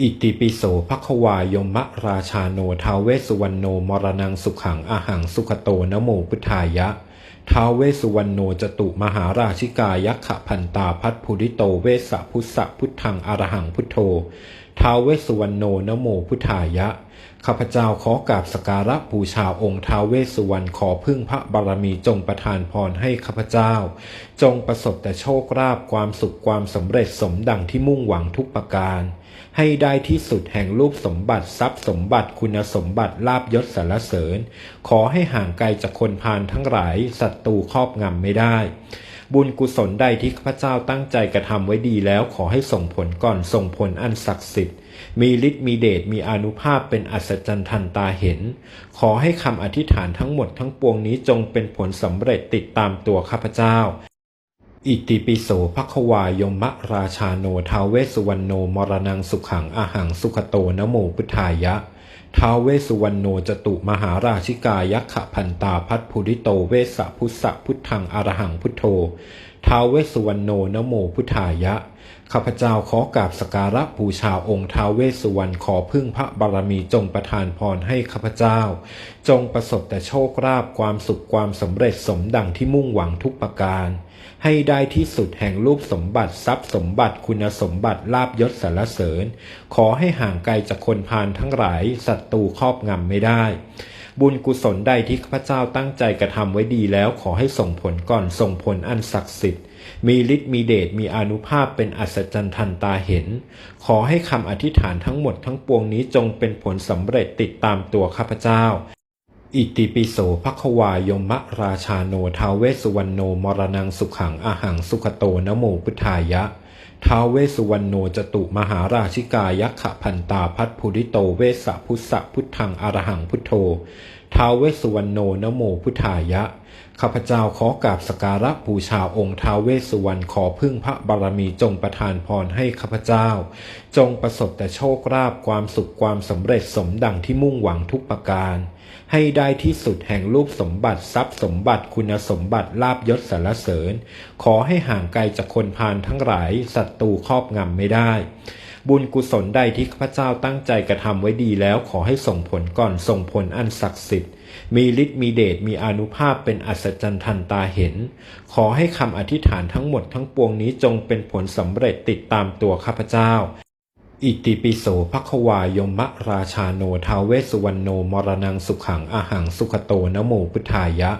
อิติปิโสภควายมะราชาโนทาเวสุวรรณโนมรณังสุขังอาหังสุขโตนโมพุทธายะท้าเวสุวรรณโนจตุมหาราชิกายักขะพันตาพัทภูริโตเวสสะพุทธะพุทธังอรหังพุทโธท้าเวสุวรรณโนนโมพุทธายะ ข้าพเจ้าขอกราบสการะบูชาองค์ท้าวเวสสุวรรณขอพึ่งพระบารมีจงประทานพรให้ข้าพเจ้า จงประสบแต่โชคราบความสุขความสำเร็จสมดังที่มุ่งหวังทุกประการ ให้ได้ที่สุดแห่งรูปสมบัติทรัพย์สมบัติคุณสมบัติลาบยศสรรเสริญ ขอให้ห่างไกลจากคนพาลทั้งหลายศัตรูครอบงำไม่ได้บุญกุศลใดที่ข้าพเจ้าตั้งใจกระทำไว้ดีแล้วขอให้ส่งผลก่อนส่งผลอันศักดิ์สิทธิ์ มีฤทธิ์มีเดชมีอนุภาพเป็นอัศจรรย์ทันตาเห็น ขอให้คำอธิษฐานทั้งหมดทั้งปวงนี้จงเป็นผลสำเร็จติดตามตัวข้าพเจ้า อิติปิโสภควายมะราชาโนทาเวสุวรรณโนมรณังสุขังอาหังสุขโตนโมพุทธายะท้าเวสุวรรณโนจตุมหาราชิกายักขะพันตาพัทภูริโตเวสสะพุทธะพุทธังอรหังพุทโธท้าเวสุวรรณโนนโมพุทธายะ ข้าพเจ้าขอกราบสการะบูชาองค์ท้าวเวสสุวรรณขอพึ่งพระบารมีจงประทานพรให้ข้าพเจ้า จงประสบแต่โชคราบความสุขความสำเร็จสมดังที่มุ่งหวังทุกประการ ให้ได้ที่สุดแห่งรูปสมบัติทรัพย์สมบัติคุณสมบัติลาบยศสรรเสริญ ขอให้ห่างไกลจากคนพาลทั้งหลายศัตรูครอบงำไม่ได้บุญกุศลใดที่ข้าพเจ้าตั้งใจกระทำไว้ดีแล้วขอให้ส่งผลก่อนส่งผลอันศักดิ์สิทธิ์ มีฤทธิ์มีเดชมีอนุภาพเป็นอัศจรรย์ทันตาเห็น ขอให้คำอธิษฐานทั้งหมดทั้งปวงนี้จงเป็นผลสำเร็จติดตามตัวข้าพเจ้า อิติปิโสภควายมะราชาโนทาวเวสุวรรณโนมรณังสุขังอาหังสุขโตนโมพุทธายะท้าวเวสุวรรณโนจตุมหาราชิกายักขะพันตาพัทภูริโตเวสสะพุทธะพุทธังอรหังพุทโธท้าวเวสุวรรณโนนโมพุทธายะ ข้าพเจ้าขอกราบสการะบูชาองค์ท้าวเวสสุวรรณขอพึ่งพระบารมีจงประทานพรให้ข้าพเจ้า จงประสบแต่โชคราบความสุขความสำเร็จสมดังที่มุ่งหวังทุกประการ ให้ได้ที่สุดแห่งรูปสมบัติทรัพย์สมบัติคุณสมบัติลาบยศสรรเสริญ ขอให้ห่างไกลจากคนพาลทั้งหลายศัตรูครอบงำไม่ได้ บุญกุศลใดที่ข้าพเจ้าตั้งใจกระทำไว้ดีแล้วขอให้ส่งผลก่อนส่งผลอันศักดิ์สิทธิ์ มีฤทธิ์มีเดชมีอนุภาพเป็นอัศจรรย์ทันตาเห็น ขอให้คำอธิษฐานทั้งหมดทั้งปวงนี้จงเป็นผลสำเร็จติดตามตัวข้าพเจ้า อิติปิโสภควายมะราชาโนทาเวสุวรรณโนมรณังสุขังอาหังสุขโตนโมพุทธายะ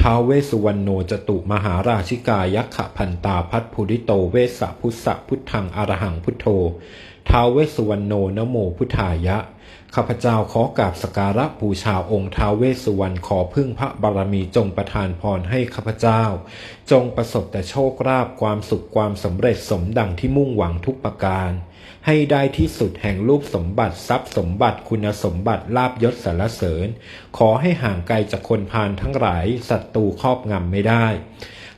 ท้าวเวสุวรรณโนจตุมหาราชิกายักขะพันตาพัทภูริโตเวสสะพุทธะพุทธังอรหังพุทโธท้าวเวสุวรรณโนนโมพุทธายะ ข้าพเจ้าขอกราบสการะบูชาองค์ท้าวเวสสุวรรณขอพึ่งพระบารมีจงประทานพรให้ข้าพเจ้า จงประสบแต่โชคราบความสุขความสำเร็จสมดังที่มุ่งหวังทุกประการ ให้ได้ที่สุดแห่งรูปสมบัติทรัพย์สมบัติคุณสมบัติลาบยศสรรเสริญ ขอให้ห่างไกลจากคนพาลทั้งหลายศัตรูครอบงำไม่ได้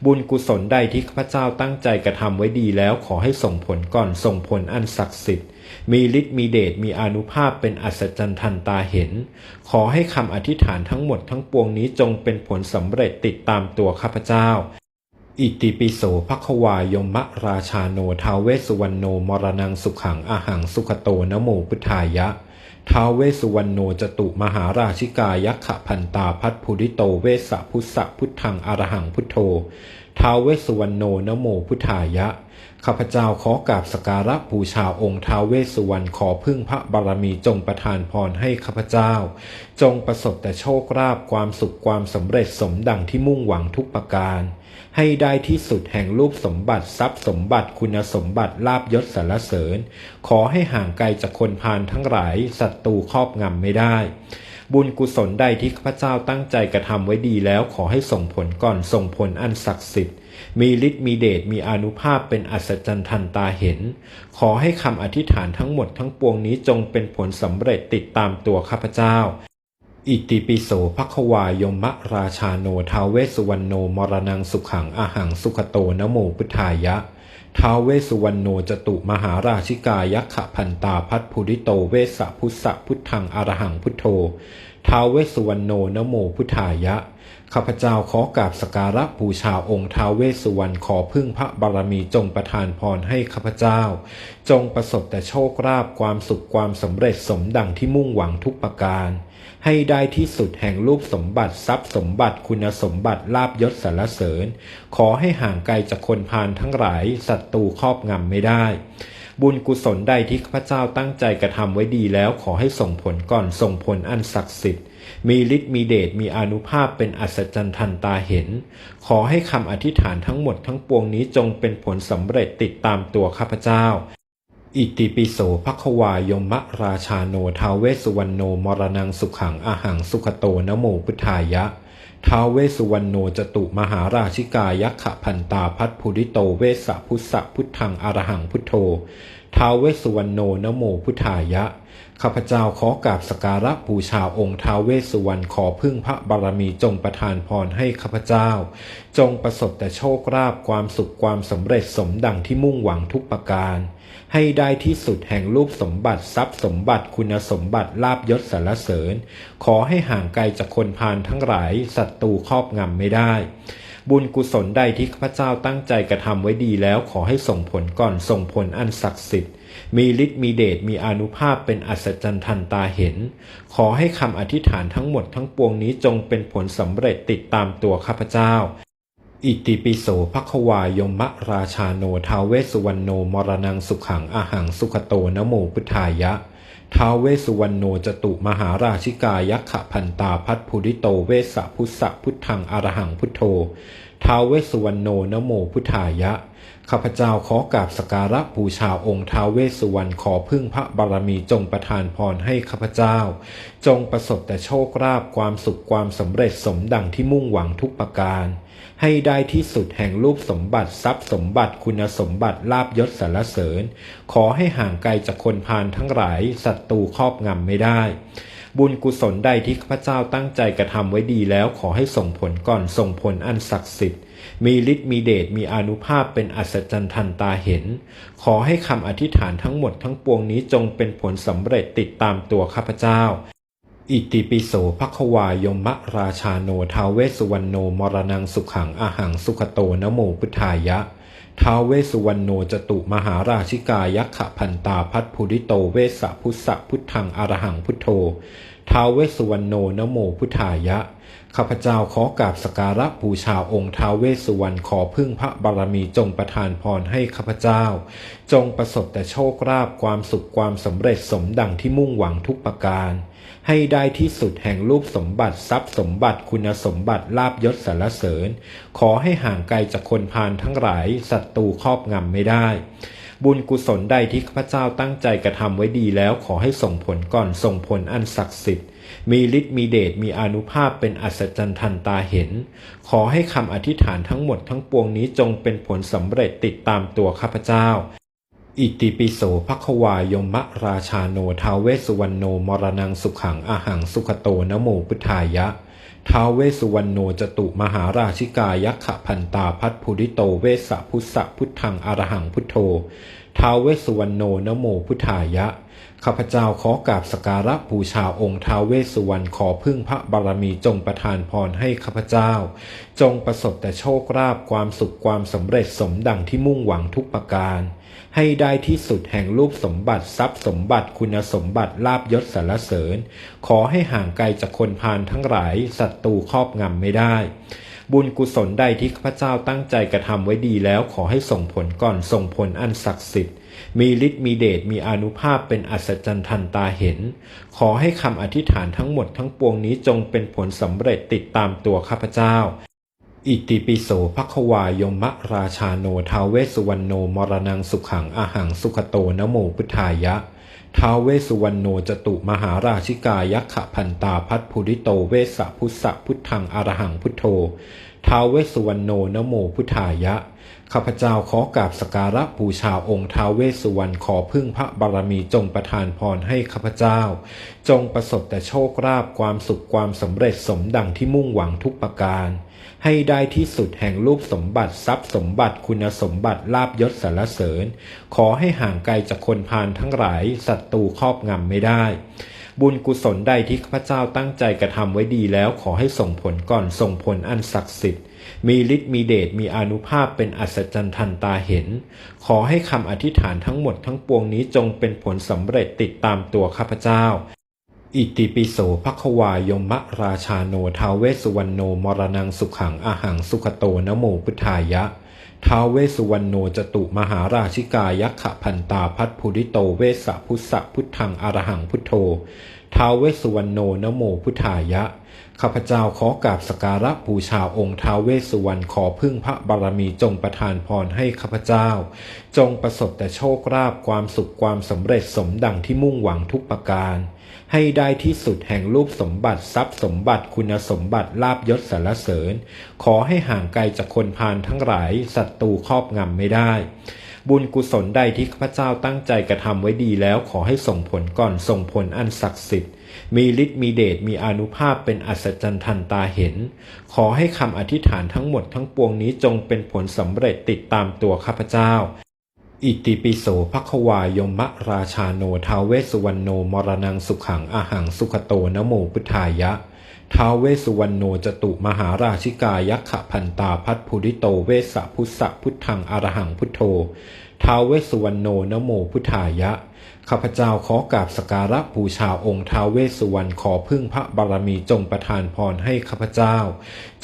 บุญกุศลใดที่ข้าพเจ้าตั้งใจกระทำไว้ดีแล้วขอให้ส่งผลก่อนส่งผลอันศักดิ์สิทธิ์ มีฤทธิ์มีเดชมีอนุภาพเป็นอัศจรรย์ทันตาเห็น ขอให้คำอธิษฐานทั้งหมดทั้งปวงนี้จงเป็นผลสำเร็จติดตามตัวข้าพเจ้า อิติปิโสภควายมะราชาโนทาเวสุวรรณโนมรณังสุขังอาหังสุขโตนโมพุทธายะท้าเวสุวรรณโนจตุมหาราชิกายักขะพันตาพัทภูริโตเวสสะพุทธะพุทธังอรหังพุทโธท้าเวสุวรรณโนนโมพุทธายะ ข้าพเจ้าขอกราบสการะบูชาองค์ท้าวเวสสุวรรณขอพึ่งพระบารมีจงประทานพรให้ข้าพเจ้า จงประสบแต่โชคราบความสุขความสำเร็จสมดังที่มุ่งหวังทุกประการ ให้ได้ที่สุดแห่งรูปสมบัติทรัพย์สมบัติคุณสมบัติลาบยศสรรเสริญ ขอให้ห่างไกลจากคนพาลทั้งหลายศัตรูครอบงำไม่ได้บุญกุศลใดที่ข้าพเจ้าตั้งใจกระทำไว้ดีแล้วขอให้ส่งผลก่อนส่งผลอันศักดิ์สิทธิ์ มีฤทธิ์มีเดชมีอนุภาพเป็นอัศจรรย์ทันตาเห็น ขอให้คำอธิษฐานทั้งหมดทั้งปวงนี้จงเป็นผลสำเร็จติดตามตัวข้าพเจ้า อิติปิโสภควายมะราชาโนทาวเวสุวรรณโนมรณังสุขังอาหังสุขโตนโมพุทธายะท้าวเวสุวรรณโนจตุมหาราชิกายักขะพันตาพัทภูริโตเวสสะพุทธะพุทธังอรหังพุทโธท้าว ข้าพเจ้าขอกราบสการะบูชาองค์ท้าวเวสสุวรรณขอพึ่งพระบารมีจงประทานพรให้ข้าพเจ้า จงประสบแต่โชคราบความสุขความสำเร็จสมดังที่มุ่งหวังทุกประการ ให้ได้ที่สุดแห่งรูปสมบัติทรัพย์สมบัติคุณสมบัติลาบยศสารเสริญ ขอให้ห่างไกลจากคนพานทั้งหลายศัตรูครอบงำไม่ได้บุญกุศลใดที่ข้าพเจ้าตั้งใจกระทำไว้ดีแล้วขอให้ส่งผลก่อนส่งผลอันศักดิ์สิทธิ์ มีฤทธิ์มีเดชมีอนุภาพเป็นอัศจรรย์ทันตาเห็น ขอให้คำอธิษฐานทั้งหมดทั้งปวงนี้จงเป็นผลสำเร็จติดตามตัวข้าพเจ้า อิติปิโสภควายมะราชาโนทาเวสุวรรณโนมรนังสุขังอาหังสุขโตนโมพุทธายะทาเวสุวรรณโนจตุมหาราชิกายักขพันตาพัทภุริโตเวสะพุสธะพุทธังอรหังพุทโธทาเวสุวรรณโนนโมพุทธายะ ข้าพเจ้าขอกราบสการะบูชาองค์ท้าเวสุวรรณขอพึ่งพระบารมีจงประทานพรให้ข้าพเจ้า จงประสบแต่โชคลาภความสุขความสำเร็จสมดังที่มุ่งหวังทุกประการ ให้ได้ที่สุดแห่งรูปสมบัติทรัพย์สมบัติคุณสมบัติลาบยศสารเสริญ ขอให้ห่างไกลจากคนพานทั้งหลายศัตรูครอบงำไม่ได้บุญกุศลใดที่ข้าพเจ้าตั้งใจกระทำไว้ดีแล้วขอให้ส่งผลก่อนส่งผลอันศักดิ์สิทธิ มีฤทธิ์มีเดชมีอนุภาพเป็นอัศจรรย์ทันตาเห็น ขอให้คำอธิษฐานทั้งหมดทั้งปวงนี้จงเป็นผลสำเร็จติดตามตัวข้าพเจ้า อิติปิโสภควายมะราชาโนเทเวสุวรรณโนมรนังสุขังอาหังสุขโตนโมพุทธายะทาวเวสุวรรณโนจตุมหาราชิกายักขพันตาพัทภูริโตเวสพุทธะพุทธังอรหังพุทโธทาวเวสุวรรณโนนโมพุทธายะ ข้าพเจ้าขอกราบสการะบูชาองค์ท้าวเวสสุวรรณขอพึ่งพระบารมีจงประทานพรให้ข้าพเจ้า จงประสบแต่โชคลาภความสุขความสำเร็จสมดังที่มุ่งหวังทุกประการ ให้ได้ที่สุดแห่งรูปสมบัติทรัพย์สมบัติคุณสมบัติลาบยศสารเสริญ ขอให้ห่างไกลจากคนพานทั้งหลายศัตรูครอบงำไม่ได้บุญกุศลใดที่ข้าพเจ้าตั้งใจกระทำไว้ดีแล้วขอให้ส่งผลก่อนส่งผลอันศักดิ์สิทธิ มีฤทธิ์มีเดชมีอนุภาพเป็นอัศจรรย์ทันตาเห็น ขอให้คำอธิษฐานทั้งหมดทั้งปวงนี้จงเป็นผลสำเร็จติดตามตัวข้าพเจ้า อิติปิโสภควายมะราชาโนทาเวสุวรรณโนมรนังสุขังอาหังสุขโตนโมพุทธายะทาเวสุวรรณโนจตุมหาราชิกายักขพันตาพัทภูริโตเวสพุสธะพุทธังอรหังพุทโธทาเวสุวรรณโนนโมพุทธายะ ข้าพเจ้าขอกราบสการะบูชาองค์ท้าวเวสสุวรรณขอพึ่งพระบารมีจงประทานพรให้ข้าพเจ้า จงประสบแต่โชคลาภความสุขความสำเร็จสมดังที่มุ่งหวังทุกประการ ให้ได้ที่สุดแห่งรูปสมบัติทรัพย์สมบัติคุณสมบัติลาบยศสารเสริญ ขอให้ห่างไกลจากคนพานทั้งหลายศัตรูครอบงำไม่ได้บุญกุศลใดที่ข้าพเจ้าตั้งใจกระทำไว้ดีแล้วขอให้ส่งผลก่อนส่งผลอันศักดิ์สิทธิ์ มีฤทธิ์มีเดชมีอนุภาพเป็นอัศจรรย์ทันตาเห็น ขอให้คำอธิษฐานทั้งหมดทั้งปวงนี้จงเป็นผลสำเร็จติดตามตัวข้าพเจ้า อิติปิโสภควายมะราชาโนทาเวสุวรรณโนมรนังสุขังอาหังสุขโตนโมพุทธายะทาเวสุวรรณโนจตุมหาราชิกายักขพันตาพัทภูริโตเวสพุสธะพุทธังอรหังพุทโธท้าเวสุวรรณโนนโมพุทธายะ ข้าพเจ้าขอกราบสการะบูชาองค์ท้าวเวสสุวรรณขอพึ่งพระบารมีจงประทานพรให้ข้าพเจ้า จงประสบแต่โชคลาภความสุขความสำเร็จสมดังที่มุ่งหวังทุกประการ ให้ได้ที่สุดแห่งรูปสมบัติทรัพย์สมบัติคุณสมบัติลาบยศสารเสริญ ขอให้ห่างไกลจากคนพานทั้งหลายศัตรูครอบงำไม่ได้บุญกุศลใดที่ข้าพเจ้าตั้งใจกระทำไว้ดีแล้วขอให้ส่งผลก่อนส่งผลอันศักดิ์สิทธิ์ มีฤทธิ์มีเดชมีอนุภาพเป็นอัศจรรย์ทันตาเห็น ขอให้คำอธิษฐานทั้งหมดทั้งปวงนี้จงเป็นผลสำเร็จติดตามตัวข้าพเจ้า อิติปิโสภควายมะราชาโนทาเวสุวรรณโนมรณังสุขังอาหังสุขโตนโมพุทธายะท้าเวสุวรรณโนจตุมหาราชิกายักขะพันตาพัทภูริโตเวสสะพุทธะพุทธังอรหังพุทโธท้าเวสุวรรณโนนโมพุทธายะ ข้าพเจ้าขอกราบสการะบูชาองค์ท้าวเวสสุวรรณขอพึ่งพระบารมีจงประทานพรให้ข้าพเจ้า จงประสบแต่โชคราบความสุขความสำเร็จสมดังที่มุ่งหวังทุกประการ ให้ได้ที่สุดแห่งรูปสมบัติทรัพย์สมบัติคุณสมบัติลาบยศสรรเสริญ ขอให้ห่างไกลจากคนพาลทั้งหลายศัตรูครอบงำไม่ได้บุญกุศลใดที่ข้าพเจ้าตั้งใจกระทำไว้ดีแล้วขอให้ส่งผลก่อนส่งผลอันศักดิ์สิทธิ์ มีฤทธิ์มีเดชมีอนุภาพเป็นอัศจรรย์ทันตาเห็น ขอให้คำอธิษฐานทั้งหมดทั้งปวงนี้จงเป็นผลสำเร็จติดตามตัวข้าพเจ้า อิติปิโสภควายมะราชาโนทาวเวสุวรรณโนมรณังสุขังอาหังสุขโตนโมพุทธายะท้าวเวสุวรรณโนจตุมหาราชิกายักขะพันตาพัทภูริโตเวสสะพุทธะพุทธังอรหังพุทโธท้าวเวสุวรรณโนนโมพุทธายะ ข้าพเจ้าขอกราบสการะบูชาองค์ท้าวเวสสุวรรณขอพึ่งพระบารมีจงประทานพรให้ข้าพเจ้า จงประสบแต่โชคราบความสุขความสำเร็จสมดังที่มุ่งหวังทุกประการ ให้ได้ที่สุดแห่งรูปสมบัติทรัพย์สมบัติคุณสมบัติลาบยศสรรเสริญ ขอให้ห่างไกลจากคนพาลทั้งหลายศัตรูครอบงำไม่ได้บุญกุศลใดที่ข้าพเจ้าตั้งใจกระทำไว้ดีแล้วขอให้ส่งผลก่อนส่งผลอันศักดิ์สิทธิ์ มีฤทธิ์มีเดชมีอนุภาพเป็นอัศจรรย์ทันตาเห็น ขอให้คำอธิษฐานทั้งหมดทั้งปวงนี้จงเป็นผลสำเร็จติดตามตัวข้าพเจ้า อิติปิโสภควายมะราชาโนทาวเวสุวรรณโนมรณังสุขังอาหังสุขโตนโมพุทธายะท้าวเวสุวรรณโนจตุมหาราชิกายักขะพันตาพัทภูริโตเวสสะพุทธะพุทธังอรหังพุทโธท้าวเวสุวรรณโนนโมพุทธายะ ข้าพเจ้าขอกราบสการะบูชาองค์ท้าวเวสสุวรรณขอพึ่งพระบารมีจงประทานพรให้ข้าพเจ้า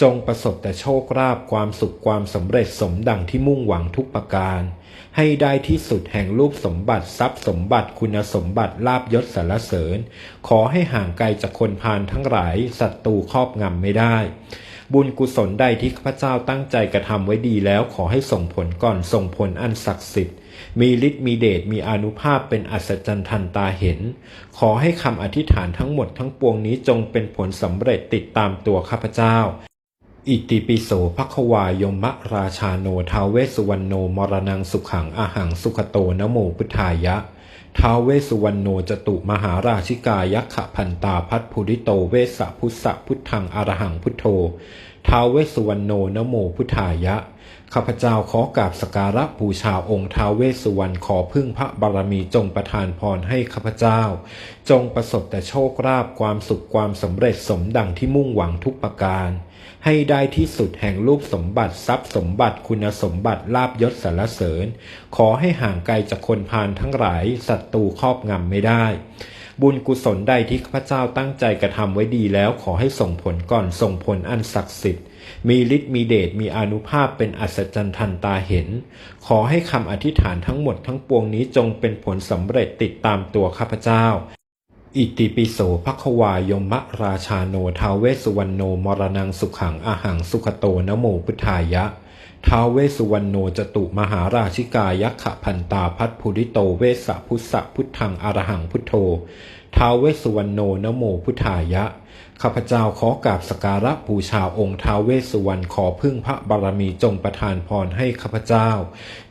จงประสบแต่โชคราบความสุขความสำเร็จสมดังที่มุ่งหวังทุกประการ ให้ได้ที่สุดแห่งรูปสมบัติทรัพย์สมบัติคุณสมบัติลาบยศสรรเสริญ ขอให้ห่างไกลจากคนพาลทั้งหลายศัตรูครอบงำไม่ได้ บุญกุศลใดที่ข้าพเจ้าตั้งใจกระทำไว้ดีแล้วขอให้ส่งผลก่อนส่งผลอันศักดิ์สิทธิ์ มีฤทธิ์มีเดชมีอนุภาพเป็นอัศจรรย์ทันตาเห็น ขอให้คำอธิษฐานทั้งหมดทั้งปวงนี้จงเป็นผลสำเร็จติดตามตัวข้าพเจ้า อิติปิโสภควายมะราชาโนทาเวสุวรรณโนมรณังสุขังอาหังสุขโตนะโมพุทธายะ ท้าวเวสุวรรณโนจตุมหาราชิกายักขะพันตาพัทภูริโตเวสสะพุทธะพุทธังอรหังพุทโธท้าวเวสุวรรณโนนโมพุทธายะ ข้าพเจ้าขอกราบสการะบูชาองค์ท้าวเวสสุวรรณขอพึ่งพระบารมีจงประทานพรให้ข้าพเจ้า จงประสบแต่โชคราบความสุขความสำเร็จสมดังที่มุ่งหวังทุกประการ ให้ได้ที่สุดแห่งรูปสมบัติทรัพย์สมบัติคุณสมบัติลาบยศสรรเสริญ ขอให้ห่างไกลจากคนพาลทั้งหลายศัตรูครอบงำไม่ได้ บุญกุศลใดที่ข้าพเจ้าตั้งใจกระทำไว้ดีแล้วขอให้ส่งผลก่อนส่งผลอันศักดิ์สิทธิ์ มีฤทธิ์มีเดชมีอนุภาพเป็นอัศจรรย์ทันตาเห็น ขอให้คำอธิษฐานทั้งหมดทั้งปวงนี้จงเป็นผลสำเร็จติดตามตัวข้าพเจ้า อิติปิโสภควายมะราชาโนทาวเวสุวรรณโนมรณังสุขังอาหังสุขโตนโมพุทธายะท้าวเวสุวรรณโนจตุมหาราชิกายักขะพันตาพัทภูริโตเวสสะพุทธะพุทธังอรหังพุทโธท้าวเวสุวรรณโนนโมพุทธายะ ข้าพเจ้าขอกราบสการะบูชาองค์ท้าวเวสสุวรรณขอพึ่งพระบารมีจงประทานพรให้ข้าพเจ้า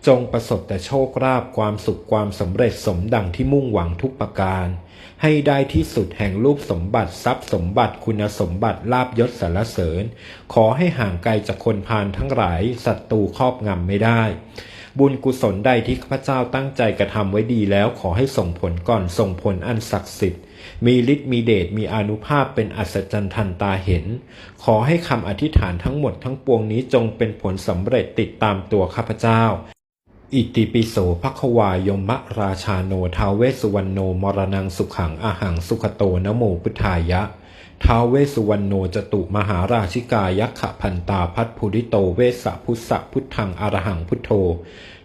จงประสบแต่โชคราบความสุขความสำเร็จสมดังที่มุ่งหวังทุกประการ ให้ได้ที่สุดแห่งรูปสมบัติทรัพย์สมบัติคุณสมบัติลาบยศสรรเสริญ ขอให้ห่างไกลจากคนพาลทั้งหลายศัตรูครอบงำไม่ได้ บุญกุศลใดที่ข้าพเจ้าตั้งใจกระทำไว้ดีแล้วขอให้ส่งผลก่อนส่งผลอันศักดิ์สิทธิ์ มีฤทธิ์มีเดชมีอนุภาพเป็นอัศจรรย์ทันตาเห็น ขอให้คำอธิษฐานทั้งหมดทั้งปวงนี้จงเป็นผลสำเร็จติดตามตัวข้าพเจ้า อิติปิโสภควายมะราชาโนทาเวสุวรรณโนมรณังสุขังอาหังสุขโตนโมพุทธายะท้าเวสุวรรณโนจตุมหาราชิกายักขะพันตาพัทภูริโตเวสสะพุทธะพุทธังอรหังพุทโธ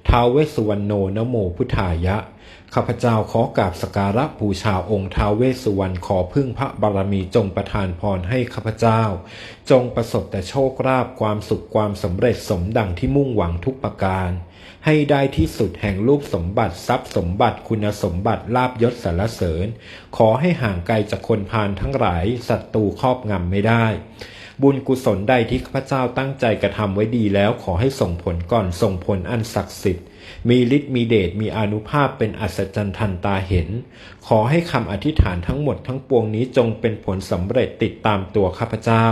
ท้าเวสุวรรณโนนโมพุทธายะ ข้าพเจ้าขอกราบสการะบูชาองค์ท้าวเวสสุวรรณขอพึ่งพระบารมีจงประทานพรให้ข้าพเจ้า จงประสบแต่โชคราบความสุขความสำเร็จสมดังที่มุ่งหวังทุกประการ ให้ได้ที่สุดแห่งรูปสมบัติทรัพย์สมบัติคุณสมบัติลาบยศสรรเสริญ ขอให้ห่างไกลจากคนพาลทั้งหลายศัตรูครอบงำไม่ได้บุญกุศลใดที่ข้าพเจ้าตั้งใจกระทำไว้ดีแล้วขอให้ส่งผลก่อนส่งผลอันศักดิ์สิทธิ์ มีฤทธิ์มีเดชมีอนุภาพเป็นอัศจรรย์ทันตาเห็น ขอให้คำอธิษฐานทั้งหมดทั้งปวงนี้จงเป็นผลสำเร็จติดตามตัวข้าพเจ้า